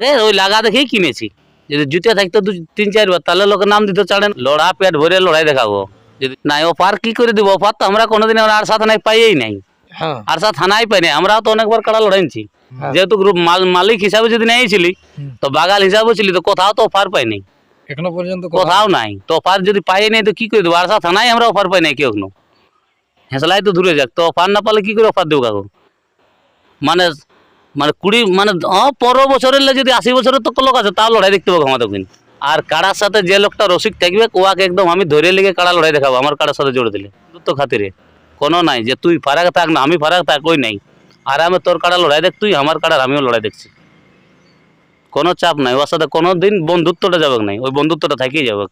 আগে ওই লাগা দেখেই কিনেছি। যদি জুতে থাকতো দু তিন চারবার তাহলে লোকের নাম দিতে চাড়েন লড়া পেট ভরে লড়াই দেখাবো। যদি নাই অফার কি করে দিব? অফার তো আমরা কোনোদিন আর সাথে নাই পাইই নাই। হ্যাঁ। আর সাথে থানায় পাইনি আমরাও তো অনেকবার কাড়া লড়াইছি। হ্যাঁ। যেহেতু গ্রুপ মালিক হিসাবে যদি নিয়েছিলি তো বাগাল হিসাবে ছিলি তো কোথাও তো অফার পাইনি এখনও পর্যন্ত কোথাও নাই। তো অফার যদি পাই নাই তো কি করে দেবো? আর সাথে থানায় আমরা অফার পাই নাই কেউ হেসলাই তো দূরে যাক তো অফার না পালে কি করে অফার দেবো কাকু? মানে মানে কুড়ি মানে পনেরো বছরের যদি আশি বছরের তো লোক আছে, তাও লড়াই দেখতে পাবো আমাদের আর কাড়ার সাথে যে লোকটা রসিক থাকবে, ওয়াকে একদম আমি ধরে লেগে কাড়া লড়াই দেখাবো, আমার কাড়ার সাথে জোড়ে দিলে। তো খাতিরে। কোনো নাই যে তুই ফারাক থাক না, আমি ফারাক থাক, ওই নাই। আর আমি তোর কাড়া লড়াই দেখ, তুই আমার কাড়ার, আমিও লড়াই দেখছি। কোনো চাপ নাই, ওর সাথে কোনো দিন বন্ধুত্বটা যাবে নাই, ওই বন্ধুত্বটা থেকেই যাবে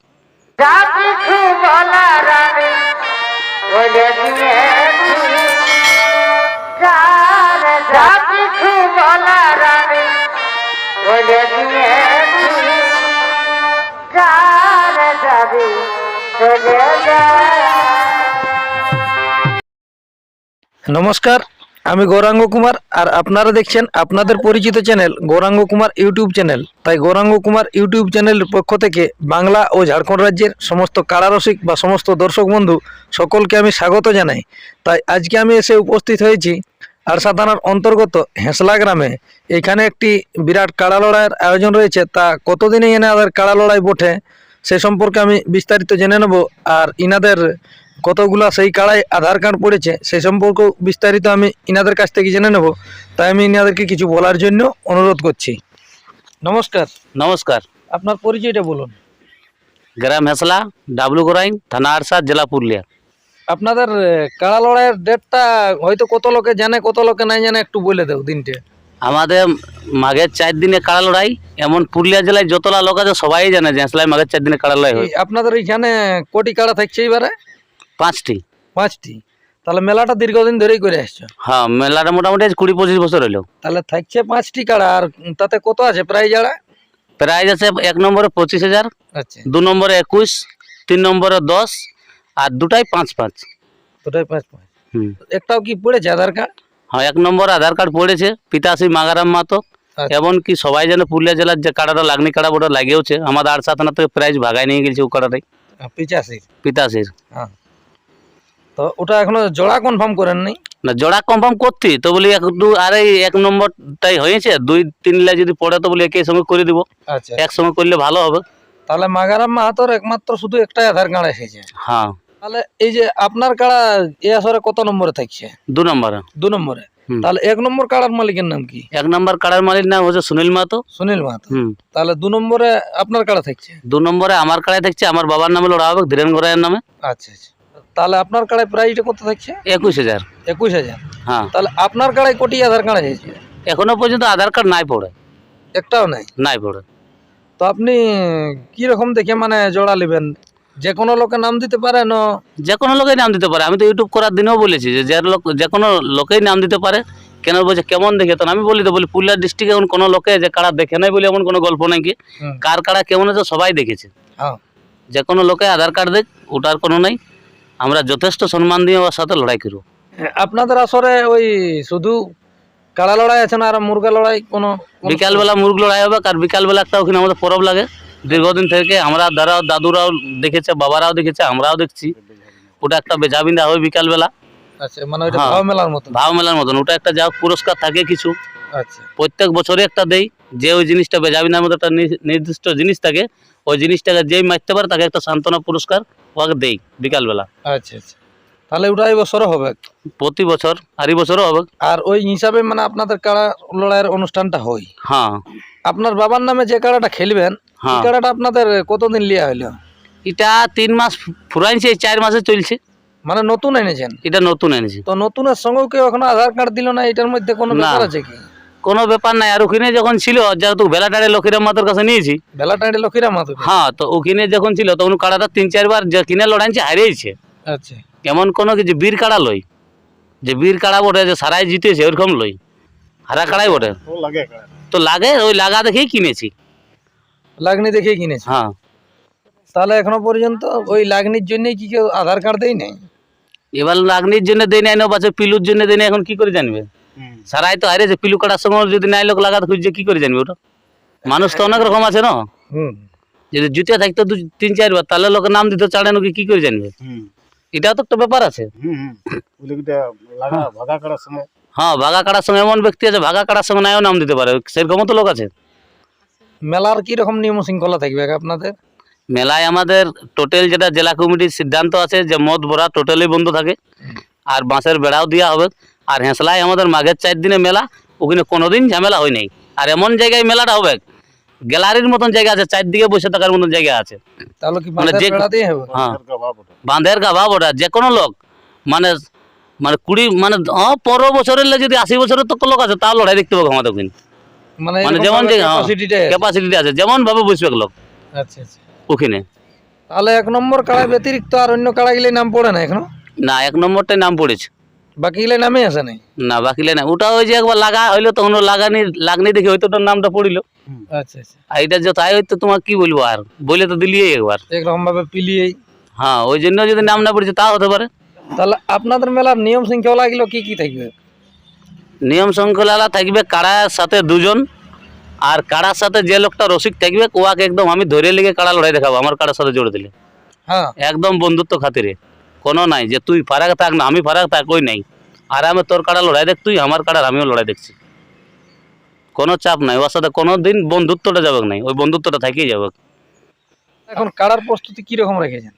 নমস্কার, আমি গৌরাঙ্গ কুমার আর আপনারা দেখছেন আপনাদের পরিচিত channel Gouranga Kumar YouTube channel. তাই গৌরাঙ্গ কুমার ইউটিউব চ্যানেলের পক্ষ থেকে বাংলা ও ঝাড়খণ্ড রাজ্যের সমস্ত কারারসিক বা সমস্ত দর্শক বন্ধু সকলকে আমি স্বাগত জানাই। তাই আজকে আমি এসে উপস্থিত হয়েছি আরসা থানার অন্তর্গত হেঁসলা গ্রামে এখানে একটি বিরাট কাড়া লড়াইয়ের আয়োজন রয়েছে। তা কতদিনে এনে আদের কাড়া লড়াই বটে সে সম্পর্কে আমি বিস্তারিত জেনে নেব। আর ইনাদের কতগুলা সেই কাড়াই আধার কার্ড পড়েছে সেই সম্পর্কে বিস্তারিত আমি ইনাদের কাছ থেকে জেনে নেব। তাই আমি ইনাদেরকে কিছু বলার জন্য অনুরোধ করছি। নমস্কার। নমস্কার। আপনার পরিচয়টা বলুন। গ্রাম হেসলা ডাবলু গোরাইন থানা আরসা জেলা পুরুলিয়া। আপনাদের কাড়া লড়াইয়ের ডেটটা হয়তো কত লোকে জানে কত লোকে নাই জানে একটু বলে দেও দিনটা। আমাদের মাঘের চার দিনে কাড়া লড়াই এমন পুরুলিয়া জেলায় যতলা লোক আছে সবাই জানে যে হেসলায় মাঘের চার দিনে কাড়া লড়াই হয়। আপনাদের এইখানে কোটি কাড়া থাকছে এবারে পাঁচটি। পাঁচটি। তাহলে মেলাটা দীর্ঘদিন ধরেই করে আসছো? হ্যাঁ মেলাটা মোটামুটি আজ কুড়ি পঁচিশ বছর হইল তাহলে থাকছে পাঁচটি কাড়া আর তাতে কত আছে প্রায় যারা? প্রাইজ আছে এক নম্বরে পঁচিশ হাজার আচ্ছা। দু নম্বরে একুশ তিন নম্বরে দশ আর দুটাই পাঁচ পাঁচ। দুটাই পাঁচ পাঁচ। হুম। একটাও কি পড়েছে আধার কার্ড? হ্যাঁ এক নম্বর আধার কার্ড পড়েছে পিতাশ্রী মাগারাম মাতো। আচ্ছা। এমনকি সবাই যেন পুরুলিয়া জেলার যে কাড়াটা লাগনি কাড়া ওটা লাগিয়েছে আমাদের আট সাত থেকে প্রাইজ ভাগায় নিয়ে গেছে ও কাড়াটাই। পিচাশি পিতাশ্রীর? হ্যাঁ তো ওটা এখনও জোড়া কনফার্ম করেন নাই না জোড়া কনফার্ম করতি তো বলি একটু আর এই এক নম্বরটাই হয়েছে দুই তিন লা যদি পড়ে তো বলি একই সঙ্গে করে দিব। আচ্ছা। একসঙ্গে করলে ভালো হবে। তাহলে মাগারাম মাহাতোর একমাত্র শুধু একটাই আধার কার্ড এসেছে। হ্যাঁ। তাহলে এই যে আপনার কাড়া এ আসরে কত নম্বরে থাকছে? দু নম্বরে। দু নম্বরে। তাহলে এক নম্বর কাড়ার মালিকের নাম কি? এক নম্বর কাড়ার মালিক নাম হচ্ছে সুনীল মাহাতো। সুনীল মাহাতো। তাহলে দু নম্বরে আপনার কাড়া থাকছে? দু নম্বরে আমার কাড়ায় থাকছে আমার বাবার নামে লড়া হবে ধীরেন গোরাইয়ের নামে। আচ্ছা আচ্ছা। তাহলে আপনার কাড়ায় প্রাইসটা কত থাকছে? একুশ হাজার। একুশ হাজার। হ্যাঁ। তাহলে আপনার কাড়ায় কোটি আধার কার্ড এসেছে এখনও পর্যন্ত আধার কার্ড নাই পড়ে। একটাও নাই? নাই পড়ে। তো আপনি কি রকম দেখে মানে জোড়া নেবেন? যে কোনো লোকে নাম দিতে পারে না। যে কোনো লোকেই নাম দিতে পারে। আমি তো ইউটিউব করার দিনেও বলেছি যে যে লোক যে কোনো লোকেই নাম দিতে পারে। কেন বলছে কেমন দেখে তখন আমি বলি তো বলি পুরুলিয়া ডিস্ট্রিক্টে এখন কোনো লোকে যে কারা দেখে নাই বলে এমন কোনো গল্প নাকি। কার কারা কেমন আছে সবাই দেখেছে। হ্যাঁ। যে কোনো লোকে আধার কার্ড দেখ ওটার কোনো নাই। আমরা যথেষ্ট সম্মান দিয়ে ওর সাথে লড়াই করব। আপনাদের আসরে ওই শুধু কাড়া লড়াই আছে না আর মুরগা লড়াই কোনো কোনো- বিকালবেলা মুরগ লড়াই হবে আর বিকালবেলা একটা ওখানে আমাদের পরব লাগে। দীর্ঘদিন থেকে আমরা দাদা দাদুরাও দেখেছে বাবারাও দেখেছে আমরাও দেখছি। ওটা একটা বেজাবিন্দা হবে বিকালবেলা। আচ্ছা মানে হ্যাঁ। ভাও মেলার মতন? ভাব মেলার মতন। ওটা একটা যা পুরস্কার থাকে কিছু। আচ্ছা। প্রত্যেক বছরে একটা দেই যে ওই জিনিসটা বেজাবিনার মধ্যে একটা নির্দিষ্ট জিনিস থাকে ওই জিনিসটাকে যেই মারতে পারে তাকে একটা সান্ত্বনা পুরস্কার ওকে দেই বিকালবেলা। আচ্ছা আচ্ছা। তাহলে ওটা এই বছরও হবে? প্রতি বছর আর এই বছরও হবে। আর ওই হিসাবে মানে আপনাদের কাড়া লড়াইয়ের অনুষ্ঠানটা হয়? হ্যাঁ। আপনার বাবার নামে যে কাড়াটা খেলবেন এই হ্যাঁ। কাড়াটা আপনাদের কতদিন লিয়া হইল? এটা তিন মাস ফুরাইছে এই চার মাসে চলছে। মানে নতুন এনেছেন? এটা নতুন এনেছি। তো নতুনের সঙ্গেও কেউ এখনও আধার কার্ড দিল না এটার মধ্যে কোনো। ব্যাপার আছে কি? কোনো ব্যাপার নাই আর ওখানে যখন ছিল যেহেতু বেলাটারে লক্ষ্মীরাম মাতার কাছে নিয়েছি। বেলা টাইডে লক্ষ্মীরা মাতো হ্যাঁ তো ওখানে যখন ছিল তখন কাড়াটা তিন চারবার যে কিনে লড়াইছে হারিয়েছে। আচ্ছা। এমন কোনো কিছু বীর কাড়া লই? যে বীর কাড়া বটে যে সারাই জিতেছে ওরকম লই। হারা কাড়াই বটে। তো লাগে? ওই লাগা দেখেই কিনেছি। লাগনি দেখেই কিনেছি। হ্যাঁ। তাহলে এখনও পর্যন্ত ওই লাগনির জন্যই কি কেউ আধার কার্ড দেয় নাই? এবার লাগনির জন্য দেয় নাই না বাচ্চা পিলুর জন্য দেয় নাই এখন কি করে জানবে? সারাই তো হারিয়েছে পিলু কাটার সঙ্গে যদি নাই লোক লাগাতে খুঁজছে কি করে জানবে ওটা? মানুষ তো অনেক রকম আছে না? হুম। যদি জুতিয়া থাকতো দু তিন চারবার তাহলে লোকের নাম দিত চাড়ে নাকি কি করে জানবে? হুম। এটাও তো একটা ব্যাপার আছে। হুম হুম। ওগুলোকে লাগা ভাগা করার সঙ্গে হ্যাঁ ভাগা কাটার সঙ্গে এমন ব্যক্তি আছে ভাগা কাটার সঙ্গে নাইও নাম দিতে পারে। সেরকমও তো লোক আছে। মেলার কি রকম নিয়ম শৃঙ্খলা থাকবে আপনাদের? মেলায় আমাদের টোটাল যেটা জেলা কমিটির সিদ্ধান্ত আছে যে মদ ভরা টোটালি বন্ধ থাকে আর বাঁশের বেড়াও দেওয়া হবে। আর হেঁসলায় আমাদের মাঘের চার দিনে মেলা ওখানে কোনোদিন ঝামেলা হয় নাই। আর এমন জায়গায় মেলাটা হবে গ্যালারির মতন জায়গা আছে চারদিকে বসে থাকার মতন জায়গা আছে। তাহলে কি মানে বাঁধের যে- হ্যাঁ। বাঁধের গা ভাব ওটা যে কোনো লোক মানে মানে কুড়ি মানে হ্যাঁ পনেরো বছরের যদি আশি বছরের তো লোক আছে তাও লড়াই দেখতে পাবো আমাদের মানে মানে যেমন ক্যাপাসিটি আছে। যেমন ভাবে বসবে লোক আচ্ছা আচ্ছা। ওখানে। তাহলে এক নম্বর কাড়া ব্যতিরিক্ত আর অন্য কাড়াগুলি নাম পড়ে না এখনও? না এক নম্বরটাই নাম পড়েছে। বাকিগুলো নামে আসে নাই না বাকিলে না ওটা ওই যে একবার লাগা হইল তখন লাগানি লাগনি দেখে হয়তো ওটার নামটা পড়িল। আচ্ছা আচ্ছা। আর এটা যে তাই হয়তো তোমার কি বলব আর? বলে তো দিলিই একবার। একরকম ভাবে পিলিয়েই। হ্যাঁ ওই জন্য যদি নাম না পড়েছে তা হতে পারে। তাহলে আপনাদের মেলার নিয়ম শৃঙ্খলা গুলো কি কি থাকবে? নিয়ম শৃঙ্খলা থাকবে কাড়ার সাথে দুজন আর কাড়ার সাথে যে লোকটা রসিক থাকবে ওয়াকে একদম আমি ধরে লেগে কাড়া লড়াই দেখাবো আমার কাড়ার সাথে জোড়ে দিলে। হ্যাঁ। একদম বন্ধুত্ব খাতিরে। কোনো নাই যে তুই ফারাক থাক না আমি ফারাক থাক ওই নাই। আর আমি তোর কাড়া লড়াই দেখ তুই আমার কাড়ার আমিও লড়াই দেখছি। কোনো চাপ নাই ওর সাথে কোনো দিন বন্ধুত্বটা যাবে নাই ওই বন্ধুত্বটা থেকেই যাবে। এখন কাড়ার প্রস্তুতি কি রকম রেখেছেন?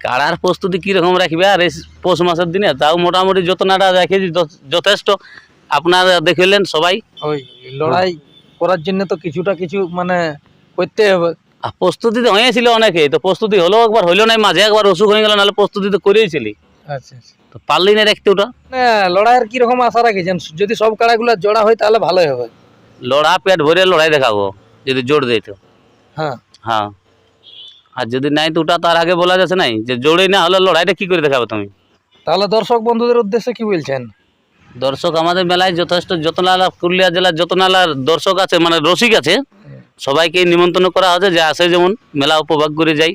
কাড়ার প্রস্তুতি কীরকম রাখবে? আর এই পৌষ মাসের দিনে তাও মোটামুটি যতনাটা রেখেছি যথ- যথেষ্ট। আপনারা দেখলেন সবাই। ওই লড়াই করার জন্য তো কিছুটা কিছু মানে করতে হবে। আর প্রস্তুতি তো হয়েছিল অনেকেই তো প্রস্তুতি হলো একবার হইল নাই মাঝে একবার অসুখ হয়ে গেল নাহলে প্রস্তুতি তো করেইছিলি। আচ্ছা আচ্ছা। তো পারলি না রাখতে ওটা? মানে লড়াইয়ের কি রকম আশা রাখেছেন? যদি সব কাড়াগুলো জোড়া হয় তাহলে ভালোই হবে। লড়া পেট ভরে লড়াই দেখাবো যদি জোর দেয় তো হ্যাঁ। হ্যাঁ। আর যদি নাই তো ওটা তার আগে বলা যাচ্ছে নাই যে জোরেই না হলে লড়াইটা কি করে দেখাবে তুমি? তাহলে দর্শক বন্ধুদের উদ্দেশ্যে কি বলছেন? দর্শক আমাদের মেলায় যথেষ্ট যতনালা পুরুলিয়া জেলার যতনালার দর্শক আছে মানে রসিক আছে সবাইকে নিমন্ত্রণ করা হচ্ছে যে আসে যেমন মেলা উপভোগ করে যাই।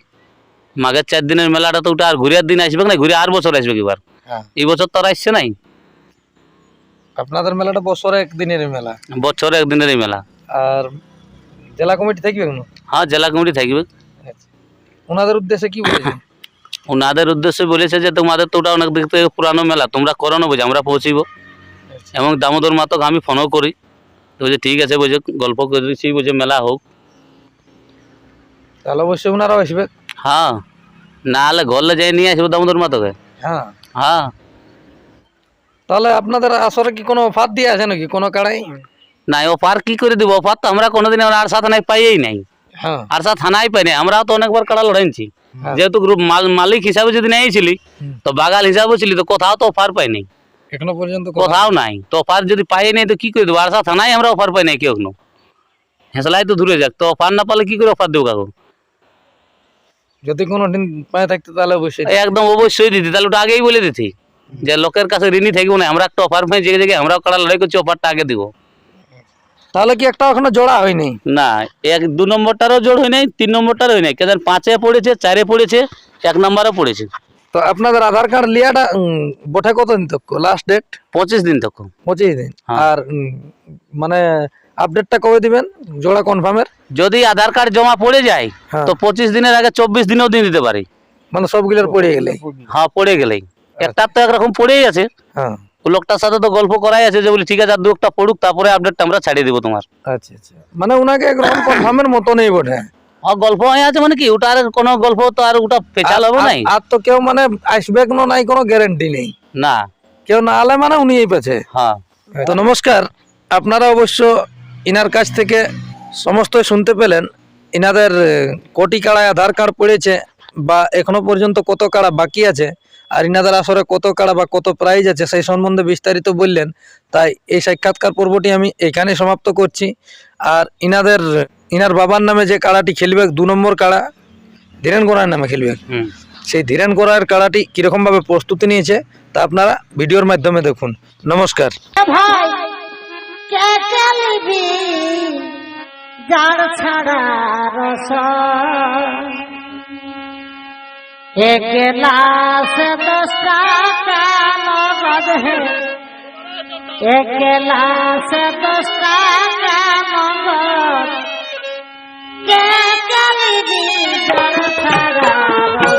মাঘের চার দিনের মেলাটা তো ওটা আর ঘুরিয়ার দিন আসবে না ঘুরে আর বছর আসবে এবার হ্যাঁ। এই বছর তো আর আসছে নাই? আপনাদের মেলাটা বছরে একদিনের মেলা। বছরে একদিনেরই মেলা। আর জেলা কমিটি থাকবে হ্যাঁ জেলা কমিটি থাকবে। ওনাদের উদ্দেশ্যে কি বলেছেন? ওনাদের উদ্দেশ্যে বলেছে যে তোমাদের তো ওটা অনেক দিক থেকে পুরানো মেলা তোমরা করো না বুঝে আমরা পৌঁছিব। আচ্ছা। এবং দামোদর মাতক আমি ফোনও করি। বলছে ঠিক আছে বুঝে গল্প করেছি বুঝে মেলা হোক। তাহলে অবশ্যই ওনারাও আসবে। হ্যাঁ। না হলে ঘরলে যাই নিয়ে আসব দামোদর মাতকে। হ্যাঁ। হ্যাঁ। তাহলে আপনাদের আসরে কি কোনো অফার দিয়ে আছে নাকি? কোনো কাড়াই? নাই অফার কি করে দিব? অফার তো আমরা কোনোদিন আর সাথে নাই পাইয়েই নাই। হ্যাঁ। আর সাথে থানায় পাইনি আমরাও তো অনেকবার কাড়া লড়াইছি হ্যাঁ। যেহেতু গ্রুপ মালিক হিসাবে যদি নিয়েছিলি। তো বাগাল হিসাবে ছিলি তো কোথাও তো অফার পাইনি এখনও পর্যন্ত কোথাও নাই। তো অফার যদি পাই নাই তো কি করে দেবো? আর সাথে থানায় আমরা অফার পাই নাই কেউ কোনো হেসলাই তো দূরে যাক তো অফার না পালে কি করে অফার দেবো কাকু? যদি কোনো দিন পায়ে থাকতে তাহলে অবশ্যই একদম অবশ্যই দিতি। তাহলে ওটা আগেই বলে দিতি। যে লোকের কাছে ঋণই থাকব না আমরা একটা অফার পাই যে জায়গায় আমরাও কাড়া লড়াই করছি অফারটা আগে দিব। তাহলে কি একটা এখনও জোড়া হয়নি? না এক দু নম্বরটারও জোড় হয় নাই তিন নম্বরটারও হয় নাই কেন পাঁচে পড়েছে চারে পড়েছে এক নম্বরও পড়েছে। তো আপনাদের আধার কার্ড লিয়াটা বটে কতদিন তক? লাস্ট ডেট পঁচিশ দিন তখন পঁচিশ দিন। হ্যাঁ। আর মানে আপডেটটা কবে দিবেন? জোড়া কনফার্মের যদি আধার কার্ড জমা পড়ে যায় হ্যাঁ। তো পঁচিশ দিনের আগে চব্বিশ দিনেও দিন দিতে পারি। মানে সবগুলোর পড়ে গেলে হ্যাঁ পড়ে গেলেই। একটার তো একরকম পড়েই আছে। হ্যাঁ। লোকটার সাথে তো গল্প করাই আছে যে বলি ঠিক আছে আর দু একটা পড়ুক তারপরে আপডেটটা আমরা ছাড়িয়ে দেবো তোমার। আচ্ছা আচ্ছা। মানে ওনাকে একরকম কনফার্মের মতো নেই বটে। আর গল্প হয়ে আছে মানে কি ওটা আর কোনো গল্প তো আর ওটা পেঁচাল হবে নাই? আর তো কেউ মানে আসবে কোনো নাই কোনো গ্যারান্টি নেই। না। কেউ না আলে মানে উনি এই পেছে। হ্যাঁ। তো নমস্কার আপনারা অবশ্য ইনার কাছ থেকে সমস্তই শুনতে পেলেন। ইনাদের কোটি কাড়ায় আধার কার্ড পড়েছে বা এখনও পর্যন্ত কত কাড়া বাকি আছে। আর ইনাদের আসরে কত কাড়া বা কত প্রাইজ আছে সেই সম্বন্ধে বিস্তারিত বললেন। তাই এই সাক্ষাৎকার পর্বটি আমি এখানে সমাপ্ত করছি। আর ইনাদের ইনার বাবার নামে যে কাড়াটি খেলবে দু নম্বর কাড়া ধীরেন গোড়ার নামে খেলবে। হুম। সেই ধীরেন গোড়ার কাড়াটি কীরকমভাবে প্রস্তুতি নিয়েছে তা আপনারা ভিডিওর মাধ্যমে দেখুন। নমস্কার। ভাই? কে एक लाश दस का नौबद है एक लाश दस का नौबद के कल भी दर खराब